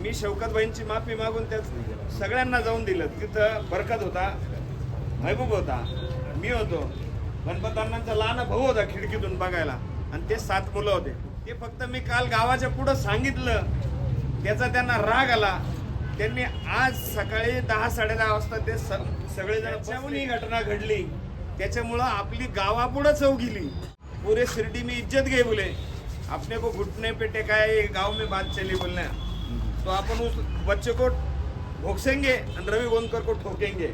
मी शौकतबाईंची माफी मागून त्या सगळ्यांना जाऊन दिलं. तिथं बरकत होता महबूब होता मी होतो. गणपत अण्णांचा लहान भाऊ होता खिडकीतून बघायला. आणि ते सात मुलं होते. ते फक्त मी काल गावाच्या पुढं सांगितलं. त्याचा त्यांना राग आला. त्यांनी आज सकाळी दहा साडे दहा वाजता ते सगळेजण ही घटना घडली. त्याच्यामुळं आपली गावापुढं चौ गेली. पुरे शिर्डी में इज्जत गई बोले अपने को घुटने पे टेकाया गांव में बात चली बोलने. तो आपण उस बच्चे को भोगसेंगे आणि रवी गोंदकर को ठोकेंगे.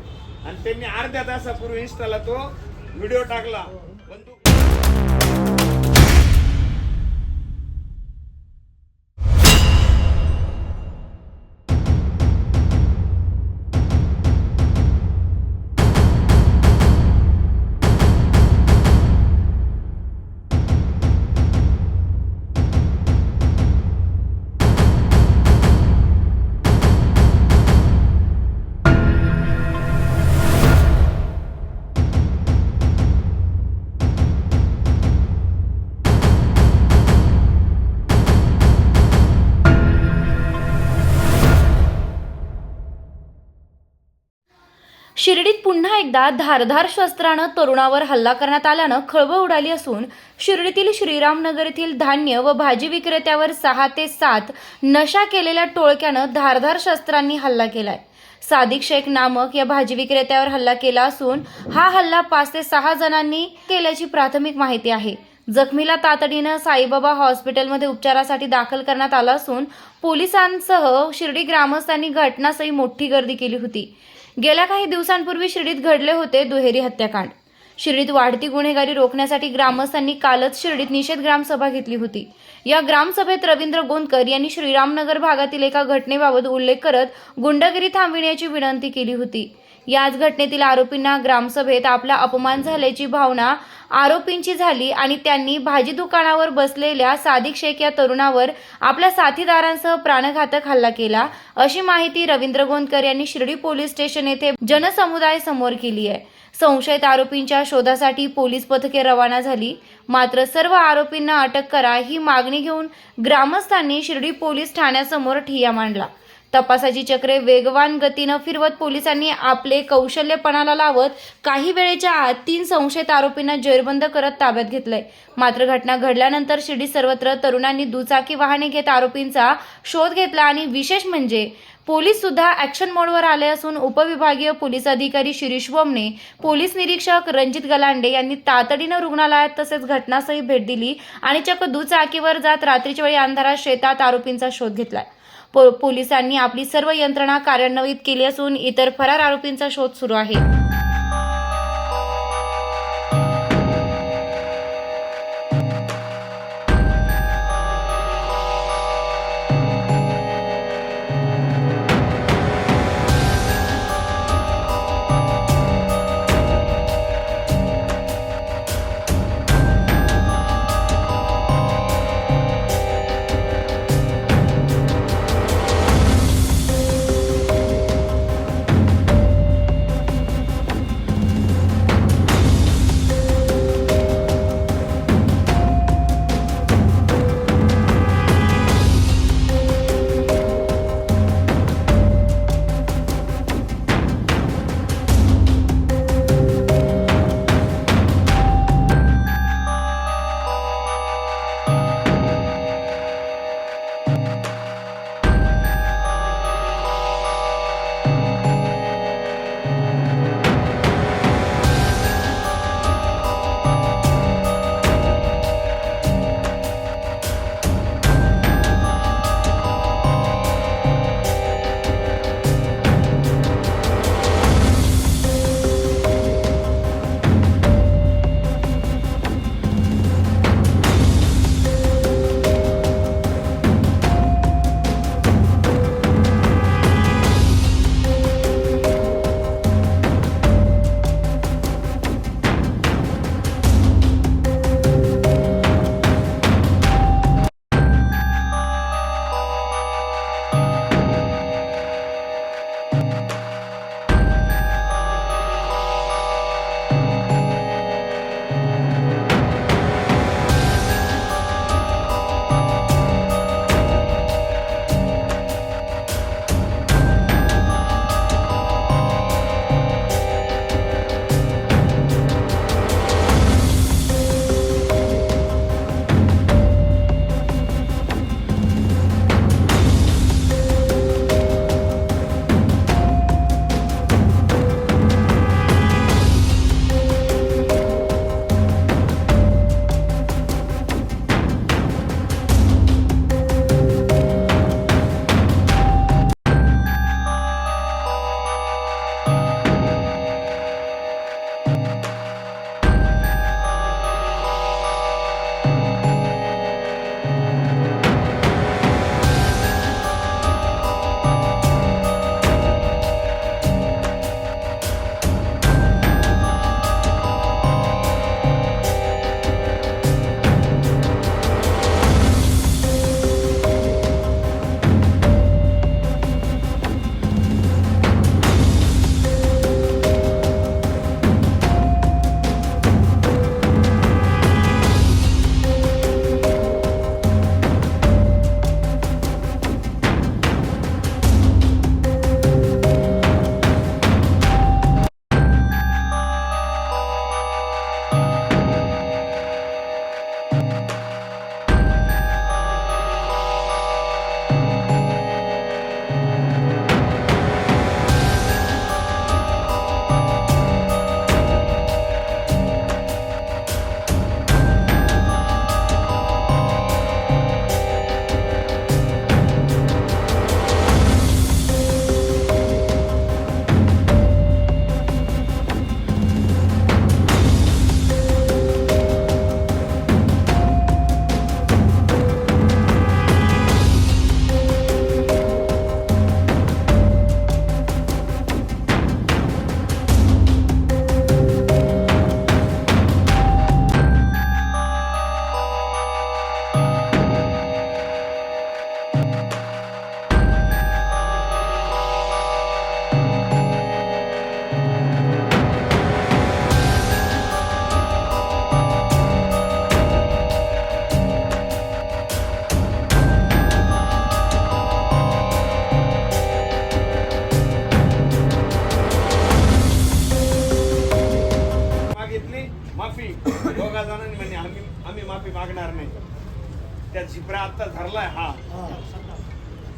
आणि त्यांनी अर्ध्या तासापूर्वी इंस्टाला तो व्हिडिओ टाकला. बंदूक शिर्डीत पुन्हा एकदा धारधार शस्त्रानं तरुणावर हल्ला करण्यात आल्यानं खळबळ उडाली असून शिर्डीतील श्रीरामनगर येथील धान्य व भाजी विक्रेत्यावर सहा ते सात नशा केलेल्या टोळक्यानं धारधार शस्त्रांनी हल्ला केलाय. सादिक शेख नामक या भाजी विक्रेत्यावर हल्ला केला असून हा हल्ला पाच ते सहा जणांनी केल्याची प्राथमिक माहिती आहे. जखमीला तातडीनं साईबाबा हॉस्पिटलमध्ये उपचारासाठी दाखल करण्यात आलं असून पोलिसांसह शिर्डी ग्रामस्थांनी घटनास्थळी मोठी गर्दी केली होती. गेल्या काही दिवसांपूर्वी शिर्डीत घडले होते दुहेरी हत्याकांड. शिर्डीत वाढती गुन्हेगारी रोखण्यासाठी ग्रामस्थांनी कालच शिर्डीत निषेध ग्रामसभा घेतली होती. या ग्रामसभेत रवींद्र गोंदकर यांनी श्रीरामनगर भागातील एका घटनेबाबत उल्लेख करत गुंडगिरी थांबविण्याची विनंती केली होती. याच घटनेतील आरोपींना ग्रामसभेत आपला अपमान झाल्याची भावना आरोपींची झाली आणि त्यांनी भाजी दुकानावर बसलेल्या सादिक शेख या तरुणावर आपल्या साथीदारांसह प्राणघातक हल्ला केला. अशी माहिती रवींद्र गोंदकर यांनी शिर्डी पोलीस स्टेशन येथे जनसमुदाय समोर केली आहे. संशयित आरोपींच्या शोधासाठी पोलीस पथके रवाना झाली. मात्र सर्व आरोपींना अटक करा ही मागणी घेऊन ग्रामस्थांनी शिर्डी पोलीस ठाण्यासमोर ठिय्या मांडला. तपासाची चक्रे वेगवान गतीनं फिरवत पोलिसांनी आपले कौशल्यपणाला लावत काही वेळेच्या आत तीन संशयित आरोपींना जेरबंद करत ताब्यात घेतलंय. मात्र घटना घडल्यानंतर शिर्डी सर्वत्र तरुणांनी दुचाकी वाहने घेत आरोपींचा शोध घेतला आणि विशेष म्हणजे पोलीस सुद्धा ऍक्शन मोडवर आले असून उपविभागीय पोलीस अधिकारी शिरीष पोलीस निरीक्षक रणजित गलांडे यांनी तातडीनं रुग्णालयात तसेच घटनास्थळी भेट दिली आणि चक्क दुचाकीवर जात रात्रीच्या वेळी अंधारात शेतात आरोपींचा शोध घेतलाय. पो- पोलिसांनी आपली सर्व यंत्रणा कार्यान्वित केली असून इतर फरार आरोपींचा शोध सुरू आहे.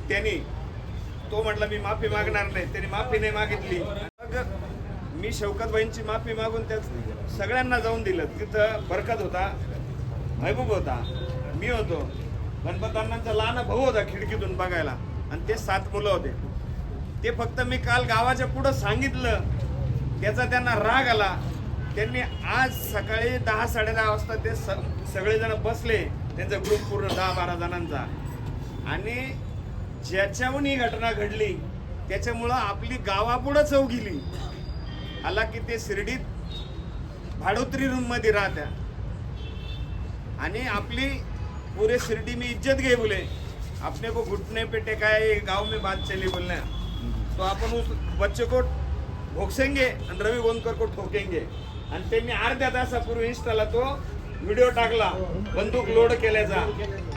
त्यांनी तो म्हटला मी माफी मागणार नाही. त्यांनी माफी नाही मागितली. मग मी शौकतबाईंची माफी मागून त्या सगळ्यांना जाऊन दिलं. तिथं बरकत होता महबूब होता मी होतो. गणपत लहान भाऊ होता खिडकीतून बघायला. आणि ते सात मुलं होते. ते फक्त मी काल गावाच्या पुढं सांगितलं. त्याचा त्यांना राग आला. त्यांनी आज सकाळी दहा साडेदहा वाजता ते स- सगळेजण बसले. त्यांचा ग्रुप पूर्ण दहा बारा जणांचा. आणि ज्याच्याहून ही घटना घडली त्याच्यामुळं आपली गावापुढं चव गेली. आला की ते शिर्डीत भाडोत्री रूममध्ये राहत्या. आणि आपली पुरे शिर्डी में इज्जत गई बोले अपने को घुटने पे टेकाए गांव में बात चली बोलने तो अपन उस बच्चे को भोगसेंगे आणि रवी गोंदकर को ठोकेंगे. आणि त्यांनी अर्ध्या तासापूर्वी इंस्टाला तो व्हिडिओ टाकला बंदूक लोड केल्याचा.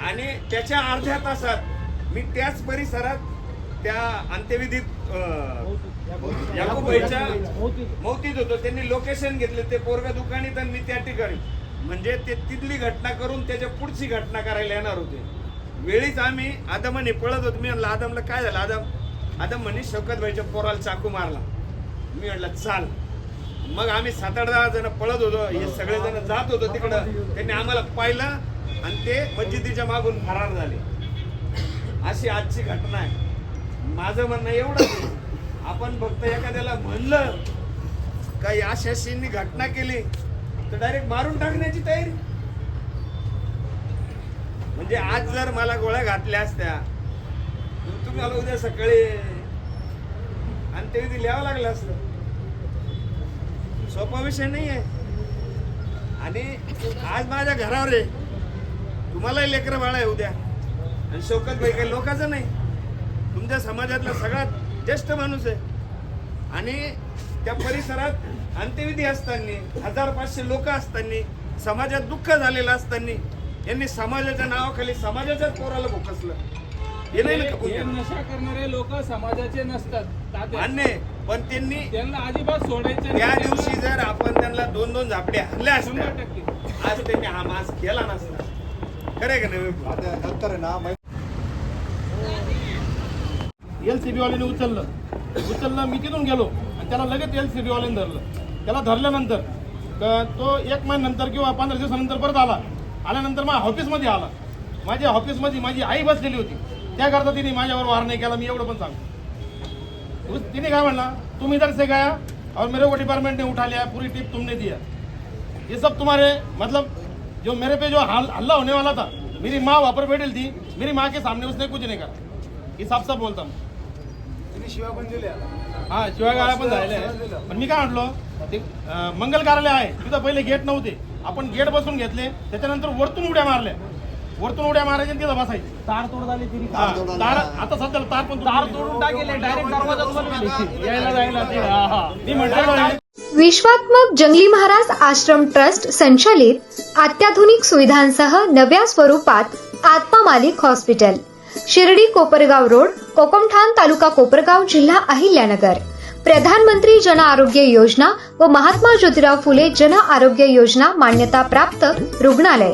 आणि त्याच्या अर्ध्या तासात मी त्याच परिसरात त्या अंत्यविधीत अं, याकूबाईच्या मौतीत होतो. त्यांनी लोकेशन घेतले. ते पोरगा दुकानीत आणि मी त्या ठिकाणी. म्हणजे ते तिथली घटना करून त्याच्या पुढची घटना करायला येणार होते. वेळीच आम्ही आदमाने पळत होतो. मी म्हणलं आदमला काय झालं? आदम आदम म्हणे शौकत भाईच्या पोराला चाकू मारला. मी म्हटलं चाल. मग आम्ही सात आठ दहा जण पळत होतो. हे सगळेजण जात होतो तिकडं. त्यांनी आम्हाला पाहिलं आणि ते मस्जिदीच्या मागून फरार झाले. अशी आजची घटना आहे. माझं म्हणणं एवढं आपण फक्त एखाद्याला म्हणलं काही अशाशींनी घटना केली तर डायरेक्ट मारून टाकण्याची तयारी. म्हणजे आज जर मला गोळ्या घातल्या असत्या तुम्ही आलो उद्या सकाळी आणि ते लिहावं लागलं असतं. सोपा विषय नाही आहे. आणि आज माझ्या घरावर आहे. तुम्हालाही लेकरं बाळा आहे उद्या. आणि शौकत भाई काही लोकांचं नाही. तुमच्या समाजातला सगळ्यात ज्येष्ठ माणूस आहे. आणि त्या परिसरात अंत्यविधी असताना हजार पाचशे लोक असताना समाजात दुःख झालेलं असताना यांनी समाजाच्या नावाखाली समाजाच्याच पोराला भोकसलं. हे नाही ना कबूल हे केलं. नशा करणारे लोक समाजाचे नसतात तात्या. मान्य आहे. पण त्यांनी त्यांना अजिबात सोडायचे त्या नाही. दिवशी जर आपण त्यांना दोन दोन झापडे हल्ल्या असत्या शंभर टक्के आज त्यांनी हा मास केला नसता खरंय का नाही विपुल? आता नंतर आहे ना मै- एल सी वाल्याने उचललं उचललं मी तिथून गेलो आणि त्याला लगेच एल सी वाल्याने धरलं त्याला धरल्यानंतर क- तो एक महिन्यानंतर किंवा पंधरा दिवसानंतर परत आला आल्यानंतर माझ्या ऑफिसमध्ये आला माझ्या ऑफिसमध्ये माझी आई बसलेली होती त्याकरता तिने माझ्यावर वार नाही केला मी एवढं पण सांगतो. तिने काय म्हणला? तुम इधर से गया और मेरे को डिपार्टमेंट ने उठा लिया पूरी टिप तुमने दिया. ये सब तुम्हारे मतलब जो मेरे पे जो हाल हल्ला होने वाला था मेरी माँ वहाँ पर बैठी थी मेरी माँ के सामने उसने कुछ नहीं करा ये साफ साफ बोलता हूँ। हा शिवाय गाळ्या पण झालेल्या आहे. पण मी काय म्हटलो ते मंगल कार्यालय आहे तिथं पहिले गेट नव्हते. आपण गेट बसून घेतले त्याच्यानंतर वरतून उड्या मारल्या. वरतून उड्या मारायच्या आणि तिथं बसायचे. तार तोड झाली हा, तार आता सध्याला तार पण तार तोडून टाकेले डायरेक्ट दरवाजा उघडले यायला जायला ते हा, हा. मी म्हटलं विश्वात्मक जंगली महाराज आश्रम ट्रस्ट संचालित अत्याधुनिक सुविधांसह नव्या स्वरूपात आत्मा मालिक हॉस्पिटल. शिर्डी कोपरगाव रोड कोकमठाण तालुका कोपरगाव जिल्हा अहिल्यानगर. प्रधानमंत्री जन आरोग्य योजना व महात्मा ज्योतिराव फुले जन आरोग्य योजना मान्यता प्राप्त रुग्णालय.